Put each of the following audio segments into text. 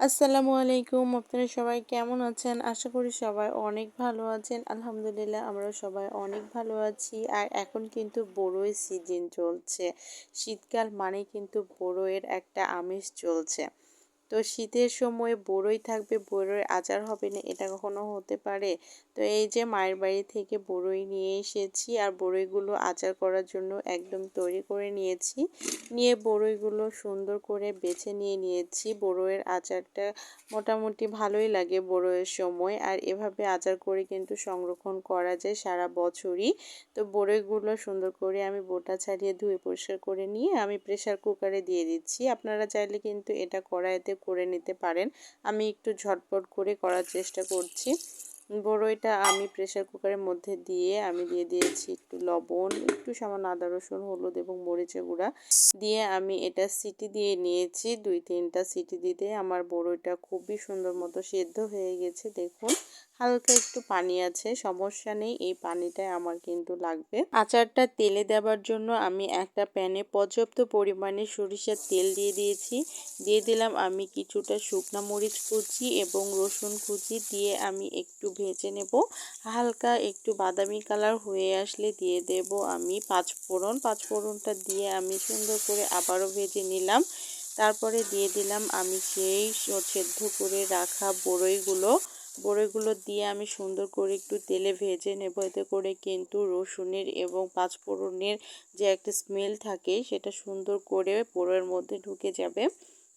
আসসালামু আলাইকুম। আপনারা সবাই কেমন আছেন? আশা করি সবাই অনেক ভালো আছেন। আলহামদুলিল্লাহ আমরা সবাই অনেক ভালো আছি। আর এখন কিন্তু বড়োই সিজন চলছে। শীতকাল মানে কিন্তু বড়োয়ের একটা আমেজ চলছে। তো শীতের সময় বড়ই থাকবে, বড়ই আচার হবে না, এটা কখনো হতে পারে। তো এই যে মায়ের বাড়ি থেকে বড়ই নিয়ে এসেছি আর বড়ইগুলো আচার করার জন্য একদম তৈরি করে নিয়েছি। নিয়ে বড়ইগুলো সুন্দর করে বেছে নিয়ে নিয়েছি। বড়ইয়ের আচারটা মোটামুটি ভালোই লাগে বড়ইয়ের সময় আর এভাবে আচার করে কিন্তু সংরক্ষণ করা যায় সারা বছরই। তো বড়ইগুলো সুন্দর করে আমি বোটা ছাড়িয়ে ধুয়ে পরিষ্কার করে নিয়ে আমি প্রেশার কুকারে দিয়ে দিচ্ছি। আপনারা চাইলে কিন্তু এটা কড়াইতে করে নিতে পারেন। আমি একটু ঝটপট করে করার চেষ্টা করছি। বড়ইটা আমি প্রেশার কুকারের মধ্যে দিয়ে আমি দিয়ে দিয়েছি একটু লবণ, একটু সামান্য আদা, রসুন, হলুদ এবং মরিচের গুঁড়া। দিয়ে আমি এটা সিটি দিয়ে নিয়েছি দুই তিনটা সিটি দিতে। আমার বড়ইটা খুবই সুন্দর মতো সেদ্ধ হয়ে গেছে, দেখুন। হালকা একটু পানি আছে, সমস্যা নেই, এই পানিটাই আমার কিন্তু লাগবে। আচারটা তেলে দেওয়ার জন্য আমি একটা প্যানে পর্যাপ্ত পরিমাণে সরিষার তেল দিয়ে দিয়েছি। দিয়ে দিলাম আমি কিছুটা শুকনো মরিচ কুচি এবং রসুন কুচি দিয়ে আমি একটু ভেজে নেব। হালকা একটু বাদামি কালার হয়ে আসলে দিয়ে দেব আমি পাঁচ পাঁচ ফোড়নটা দিয়ে আমি সুন্দর করে আবারও ভেজে নিলাম। তারপরে দিয়ে দিলাম আমি সেই সেদ্ধ করে রাখা বড়ইগুলো। বড়িগুলো দিয়ে আমি সুন্দর করে একটু তেলে ভেজে নেব। এতে করে কিন্তু রসুনের এবং পাঁচফোড়নের যে একটা স্মেল থাকে, সেটা সুন্দর করে পোড়ের মধ্যে ঢুকে যাবে।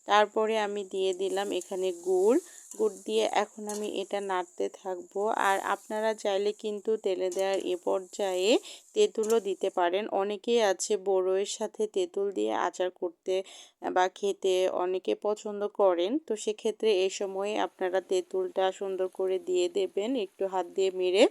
তারপরে আমি দিয়ে দিলাম এখানে গুড়। গুড় দিয়ে এখন আমি এটা নাড়তে থাকব। আর আপনারা চাইলে কিন্তু তেলে দেওয়ার এ পর্যায়ে তেঁতুলও দিতে পারেন। অনেকেই আছে বড়োয়ের সাথে তেঁতুল দিয়ে আচার করতে বা খেতে অনেকে পছন্দ করেন। তো সেক্ষেত্রে এই সময়ে আপনারা তেঁতুলটা সুন্দর করে দিয়ে দেবেন, একটু হাত দিয়ে মেরে,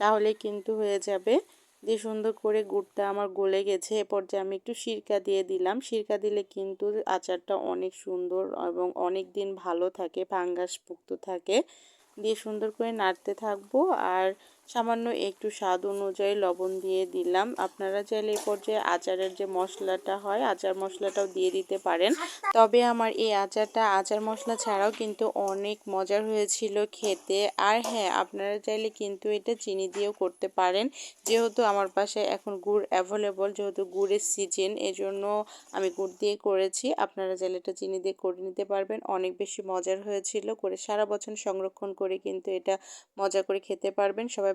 তাহলে কিন্তু হয়ে যাবে। দিয়ে সুন্দর করে গুড়টা আমার গলে গেছে। এরপর যে আমি একটু সিরকা দিয়ে দিলাম, সিরকা দিলে কিন্তু আচারটা অনেক সুন্দর এবং অনেক দিন ভালো থাকে ফাঙ্গাস মুক্ত থাকে। দিয়ে সুন্দর করে নাড়তে থাকব। আর সামান্য একটু স্বাদ অনুযায়ী লবণ দিয়ে দিলাম। আপনারা চাইলে এই পর্যায়ে আচারের যে মশলাটা হয়, আচার মশলাটাও দিয়ে দিতে পারেন। তবে আমার এই আচারটা, আচার মশলা ছাড়াও কিন্তু অনেক মজার হয়েছিল খেতে। আর হ্যাঁ আপনারা চাইলে কিন্তু এটা চিনি দিয়েও করতে পারেন। যেহেতু আমার পাশে এখন গুড় অ্যাভেলেবল যেহেতু গুড়ের সিজন এজন্য আমি গুড় দিয়ে করেছি। আপনারা চাইলে এটা চিনি দিয়ে করে নিতে পারবেন। অনেক বেশি মজার হয়েছিল। করে সারা বছর সংরক্ষণ করে কিন্তু এটা মজা করে খেতে পারবেন। সবাই